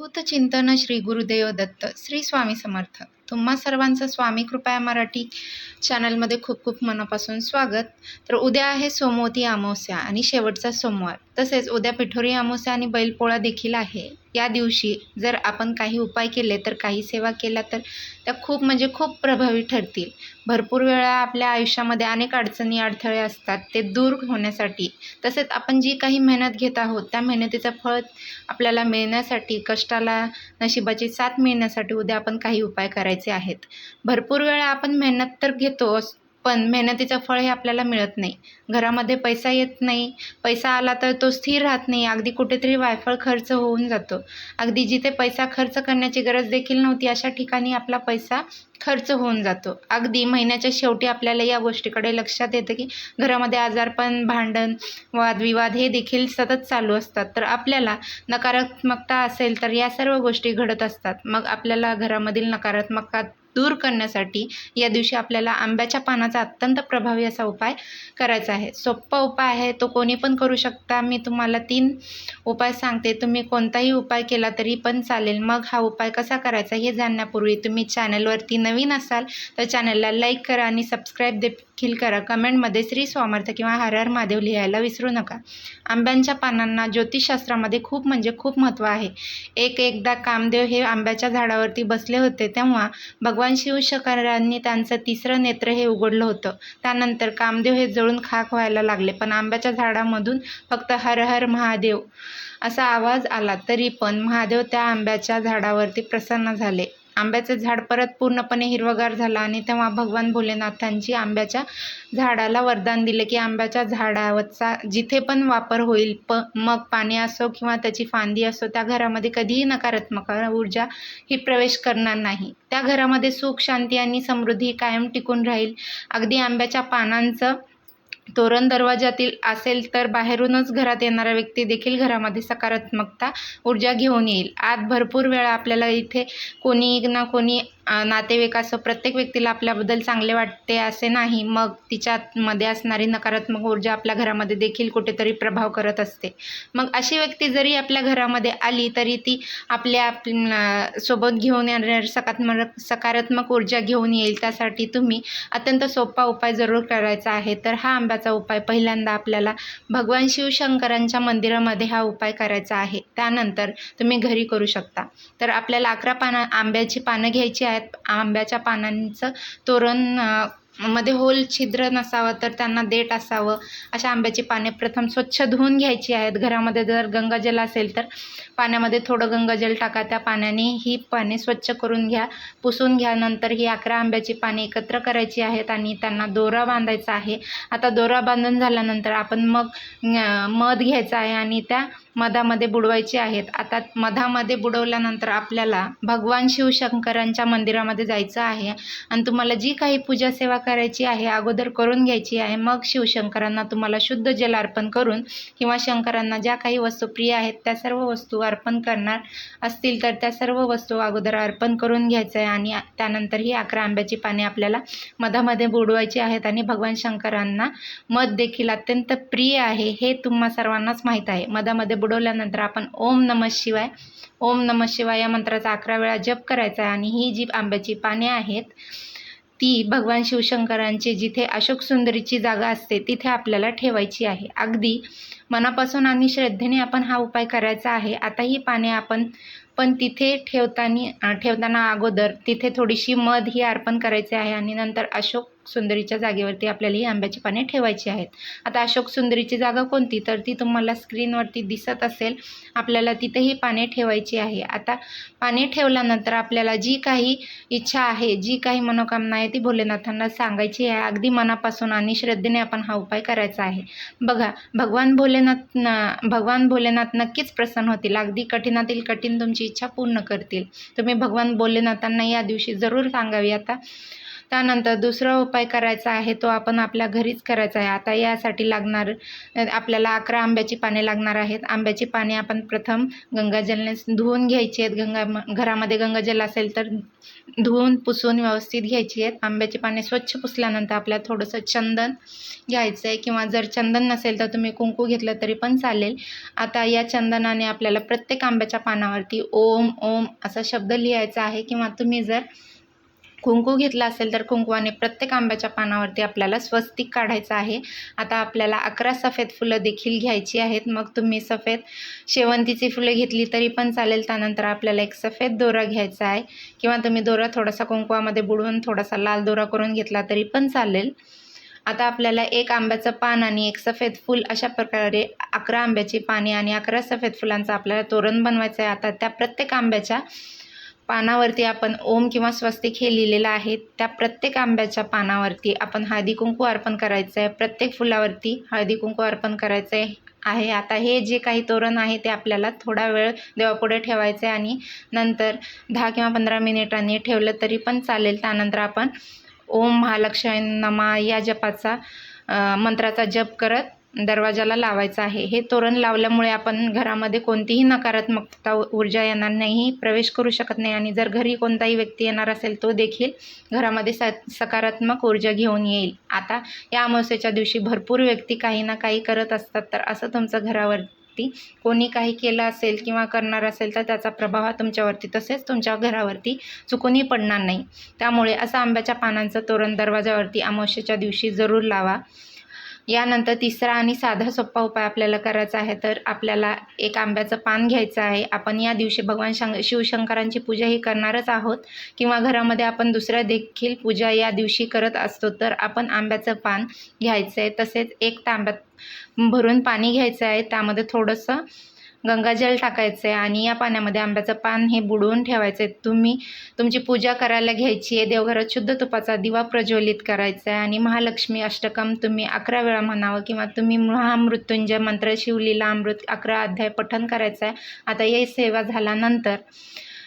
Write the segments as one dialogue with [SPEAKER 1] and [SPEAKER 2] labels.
[SPEAKER 1] भूतचिंतन श्री गुरुदेव दत्त श्री स्वामी समर्थ. तुम्हा सर्वांचं स्वामी कृपया मराठी चॅनलमध्ये खूप खूप मनापासून स्वागत. तर उद्या आहे सोमवती अमावस्या आणि शेवटचा सोमवार. तसेच उद्या पिठोरी अमावस्या आणि बैलपोळा देखील आहे. या दिवशी जर आपण काही उपाय केले तर काही सेवा केल्या तर त्या खूप म्हणजे खूप प्रभावी ठरतील. भरपूर वेळा आपल्या आयुष्यामध्ये अनेक अडचणी अडथळे असतात. ते दूर होण्यासाठी. तसेच आपण जी काही मेहनत घेत आहोत त्या मेहनतीचं फळ आपल्याला मिळण्यासाठी कष्टाला नशिबाची साथ मिळण्यासाठी उद्या आपण काही उपाय करायचे आहेत. भरपूर वेळा आपण मेहनत तर घेतो पण मेहनतीचं फळ हे आपल्याला मिळत नाही. घरामध्ये पैसा येत नाही. पैसा आला तर तो स्थिर राहत नाही. अगदी कुठेतरी वायफळ खर्च होऊन जातो. अगदी जिथे पैसा खर्च करण्याची गरज देखील नव्हती अशा ठिकाणी आपला पैसा खर्च होऊन जातो. अगदी महिन्याच्या शेवटी आपल्याला या गोष्टीकडे लक्षात येतं की घरामध्ये आजारपण भांडण वादविवाद हे देखील सतत चालू असतात. तर आपल्याला नकारात्मकता असेल तर या सर्व गोष्टी घडत असतात. मग आपल्याला घरामधील नकारात्मकता दूर करण्यासाठी या दिवशी आपल्याला आंब्याच्या पानाचा अत्यंत प्रभावी असा उपाय करायचा आहे. सोप्पा उपाय आहे तो कोणी पण करू शकता. मी तुम्हाला तीन उपाय सांगते. तुम्ही कोणताही उपाय केला तरी पण चालेल. मग हा उपाय कसा करायचा हे जाणण्यापूर्वी तुम्ही चॅनलवरती नवीन असाल तर चॅनलला लाईक करा आणि सबस्क्राईब देखील करा. कमेंटमध्ये श्री स्वामर्थ किंवा हर हर महादेव लिहायला विसरू नका. आंब्यांच्या पानांना ज्योतिषशास्त्रामध्ये खूप म्हणजे खूप महत्त्व आहे. एक एकदा कामदेव हे आंब्याच्या झाडावरती बसले होते तेव्हा भगवान शिवशंकरांनी त्यांचं तिसरं नेत्र हे उघडलं होतं. त्यानंतर कामदेव हे जळून खाक व्हायला लागले. पण आंब्याच्या झाडामधून फक्त हर हर महादेव असा आवाज आला. तरी पण महादेव त्या आंब्याच्या झाडावरती प्रसन्न झाले. आंब्याचं झाड परत पूर्णपणे हिरवगार झालं आणि तेव्हा भगवान भोलेनाथांची आंब्याच्या झाडाला वरदान दिले की आंब्याच्या झाडावरचा जिथे पण वापर होईल प मग पाणी असो किंवा त्याची फांदी असो त्या घरामध्ये कधीही नकारात्मक ऊर्जा ही प्रवेश करणार नाही. त्या घरामध्ये सुख शांती आणि समृद्धी कायम टिकून राहील. अगदी आंब्याच्या पानांचं तोरण दरवाजातील असेल तर बाहेरूनच घरात येणारा व्यक्ती देखील घरामध्ये सकारात्मकता ऊर्जा घेऊन येईल. आत भरपूर वेळा आपल्याला इथे कोणी ना कोणी नातेवाईक असं प्रत्येक व्यक्तीला आपल्याबद्दल चांगले वाटते असे नाही. मग तिच्यामध्ये असणारी नकारात्मक ऊर्जा आपल्या घरामध्ये देखील कुठेतरी प्रभाव करत असते. मग अशी व्यक्ती जरी आपल्या घरामध्ये आली तरी ती आपल्या आप सोबत घेऊन येणार सकारात्मक सकारात्मक ऊर्जा घेऊन येईल. त्यासाठी तुम्ही अत्यंत सोपा उपाय जरूर करायचा आहे. तर हा आंब्याचा उपाय पहिल्यांदा आपल्याला भगवान शिवशंकरांच्या मंदिरामध्ये हा उपाय करायचा आहे. त्यानंतर तुम्ही घरी करू शकता. तर आपल्याला अकरा पानं आंब्याची पानं घ्यायची आहेत. आंब्याच्या पानांचं तोरण मध्ये होल छिद्र नसावं तर त्यांना देठ असावं. अशा आंब्याची पाने प्रथम स्वच्छ धुवून घ्यायची आहेत. घरामध्ये जर गंगाजल असेल तर पाण्यामध्ये थोडं गंगाजल टाका. त्या पाण्याने ही पाने स्वच्छ करून घ्या पुसून घ्या. नंतर ही अकरा आंब्याची पाने एकत्र करायची आहेत आणि त्यांना दोरा बांधायचा आहे. आता दोरा बांधून झाल्यानंतर आपण मग मध घ्यायचा आहे आणि त्या मधामध्ये बुडवायचे आहेत. आता मधामध्ये बुडवल्यानंतर आपल्याला भगवान शिवशंकरांच्या मंदिरामध्ये जायचं आहे. आणि तुम्हाला जी काही पूजा सेवा करायची आहे अगोदर करून घ्यायची आहे. मग शिवशंकरांना तुम्हाला शुद्ध जल अर्पण करून किंवा शंकरांना ज्या काही वस्तू प्रिय आहेत त्या सर्व वस्तू अर्पण करणार असतील तर त्या सर्व वस्तू अगोदर अर्पण करून घ्यायचं आहे आणि त्यानंतर ही अकरा आंब्याची पाने आपल्याला मधामध्ये बुडवायची आहेत आणि भगवान शंकरांना मध देखील अत्यंत प्रिय आहे हे तुम्हा सर्वांनाच माहीत आहे. मधामध्ये बुडवल्यानंतर आपण ओम नम शिवाय ओम नम शिवाय या मंत्राचा अकरा वेळा जप करायचा आहे. आणि ही जी आंब्याची पाने आहेत ती भगवान शिवशंकरांची जिथे अशोक सुंदरीची जागा असते तिथे आपल्याला ठेवायची आहे. अगदी मनापासून आणि श्रद्धेने आपण हा उपाय करायचा आहे. आता ही पाने आपण पण तिथे ठेवताना ठेवताना अगोदर तिथे थोडीशी मध ही अर्पण करायची आहे आणि नंतर अशोक सुंदरीच्या जागेवरती आपल्याला ही आंब्याची पाने ठेवायची आहेत. आता अशोक सुंदरीची जागा कोणती? तर ती तुम्हाला स्क्रीनवरती दिसत असेल. आपल्याला तिथेही पाने ठेवायची आहे. आता पाने ठेवल्यानंतर आपल्याला जी काही इच्छा आहे जी काही मनोकामना आहे ती भोलेनाथांना सांगायची आहे. अगदी मनापासून आणि श्रद्धेने आपण हा उपाय करायचा आहे. बघा भगवान भोलेनाथ भगवान भोलेनाथ नक्कीच प्रसन्न होतील. अगदी कठीणातील कठीण तुमची इच्छा पूर्ण करतील. तुम्ही भगवान भोलेनाथांना या दिवशी जरूर सांगावी. आता त्यानंतर दुसरा उपाय करायचा आहे तो आपण आपल्या घरीच करायचा आहे. आता यासाठी लागणार आपल्याला अकरा आंब्याची पाने लागणार आहेत. आंब्याची पाने आपण प्रथम गंगाजलने धुवून घ्यायची आहेत. गंगा घरामध्ये गंगाजल असेल तर धुवून पुसून व्यवस्थित घ्यायची आहेत. आंब्याची पाने स्वच्छ पुसल्यानंतर आपल्याला थोडंसं चंदन घ्यायचं आहे किंवा जर चंदन नसेल तर तुम्ही कुंकू घेतलं तरी पण चालेल. आता या चंदनाने आपल्याला प्रत्येक आंब्याच्या पानावरती ओम ओम असा शब्द लिहायचा आहे किंवा तुम्ही जर कुंकू घेतला असेल तर कुंकवाने प्रत्येक आंब्याच्या पानावरती आपल्याला स्वस्तिक काढायचं आहे. आता आपल्याला अकरा सफेद फुलं देखील घ्यायची आहेत. मग तुम्ही सफेद शेवंतीची फुलं घेतली तरी पण चालेल. त्यानंतर आपल्याला एक सफेद दोरा घ्यायचा आहे. किंवा तुम्ही दोरा थोडासा कुंकवामध्ये बुडवून थोडासा लाल दोरा करून घेतला तरी पण चालेल. आता आपल्याला एक आंब्याचं पान आणि एक सफेद फूल अशा प्रकारे अकरा आंब्याची पाने आणि अकरा सफेद फुलांचं आपल्याला तोरण बनवायचं आहे. आता त्या प्रत्येक आंब्याच्या पानावरती आपण ओम किंवा स्वस्तिक हे लिहिलेलं आहे. त्या प्रत्येक आंब्याच्या पानावरती आपण हळदी कुंकू अर्पण करायचं आहे प्रत्येक फुलावरती हळदी कुंकू अर्पण करायचं आहे. आहे आता हे जे काही तोरण आहे ते आपल्याला थोडा वेळ देवापुढे ठेवायचं आहे आणि नंतर दहा किंवा पंधरा मिनिटांनी ठेवलं तरी पण चालेल. त्यानंतर आपण ओम महालक्ष्मी नमा या जपाचा मंत्राचा जप करत दरवाजाला लावायचा आहे. हे तोरण लावल्यामुळे आपण घरामध्ये कोणतीही नकारात्मकता ऊर्जा येणार नाही प्रवेश करू शकत नाही आणि जर घरी कोणताही व्यक्ती येणार असेल तो देखील घरामध्ये स सकारात्मक ऊर्जा घेऊन येईल. आता या अमावस्येच्या दिवशी भरपूर व्यक्ती काही ना काही करत असतात. तर असं तुमचं घरावरती कोणी काही केलं असेल किंवा करणार असेल तर त्याचा प्रभाव हा तुमच्यावरती तसेच तुमच्या घरावरती चुकूनही पडणार नाही. त्यामुळे असं आंब्याच्या पानांचं तोरण दरवाजावरती अमावस्येच्या दिवशी जरूर लावा. यानंतर तिसरा आणि साधा सोप्पा उपाय आपल्याला करायचा आहे तर आपल्याला एक आंब्याचं पान घ्यायचं आहे. आपण या दिवशी भगवान शंक शिवशंकरांची पूजा ही करणारच आहोत. किंवा घरामध्ये आपण दुसऱ्या देखील पूजा या दिवशी करत असतो तर आपण आंब्याचं पान घ्यायचं आहे तसेच एक तांब्यात भरून पाणी घ्यायचं आहे. त्यामध्ये थोडंसं गंगाजल टाकायचं आहे आणि या पाण्यामध्ये आंब्याचं पान हे बुडवून ठेवायचं. आहे तुम्ही तुमची पूजा करायला घ्यायची आहे देवघरात शुद्ध तुपाचा दिवा प्रज्वलित करायचा आहे आणि महालक्ष्मी अष्टकम तुम्ही अकरा वेळा म्हणावं किंवा तुम्ही महामृत्युंजय मंत्र शिवलीला अमृत अकरा अध्याय पठण करायचं आहे. आता हे सेवा झाल्यानंतर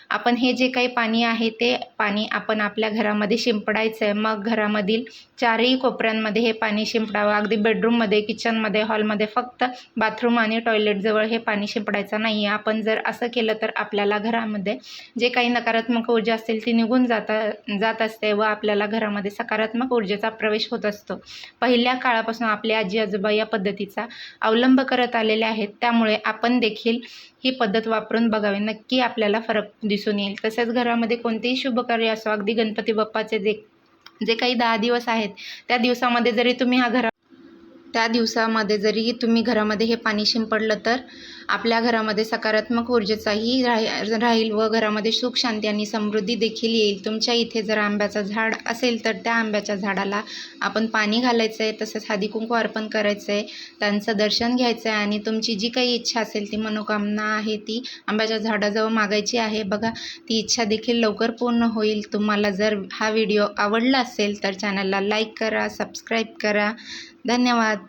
[SPEAKER 1] आपण हे जे काही पाणी आहे ते पाणी आपण आपल्या घरामध्ये शिंपडायचं आहे मग घरामधील चारही कोपऱ्यांमध्ये हे पाणी शिंपडावं. अगदी बेडरूममध्ये किचनमध्ये हॉलमध्ये फक्त बाथरूम आणि टॉयलेटजवळ हे पाणी शिंपडायचं नाही आहे आपण जर असं केलं तर आपल्याला घरामध्ये जे काही नकारात्मक ऊर्जा असतील ती निघून जाता जात असते व आपल्याला घरामध्ये सकारात्मक ऊर्जेचा प्रवेश होत असतो. पहिल्या काळापासून आपले आजी आजोबा या पद्धतीचा अवलंब करत आलेले आहेत. त्यामुळे आपण देखील ही पद्धत वापरून बघावी. नक्की आपल्याला फरक दिसतो दिसून येईल. तसेच घरामध्ये कोणतेही शुभकार्य असो अगदी गणपती बाप्पाचे जे जे काही दहा दिवस आहेत त्या दिवसामध्ये जरी तुम्ही हा घरा त्या दिवसामध्ये जरी तुम्ही घरामध्ये हे पाणी शिंपडलं तर आपल्या घरामध्ये सकारात्मक ऊर्जेचाही राही राहील व घरामध्ये सुख शांती आणि समृद्धी देखील येईल. तुमच्या इथे जर आंब्याचं झाड असेल तर त्या आंब्याच्या झाडाला आपण पाणी घालायचं आहे तसंच हळदी कुंकू अर्पण करायचं आहे त्यांचं दर्शन घ्यायचं आहे आणि तुमची जी काही इच्छा असेल ती मनोकामना आहे ती आंब्याच्या झाडाजवळ मागायची आहे. बघा ती इच्छा देखील लवकर पूर्ण होईल. तुम्हाला जर हा व्हिडिओ आवडला असेल तर चॅनलला लाईक करा सबस्क्राईब करा धन्यवाद.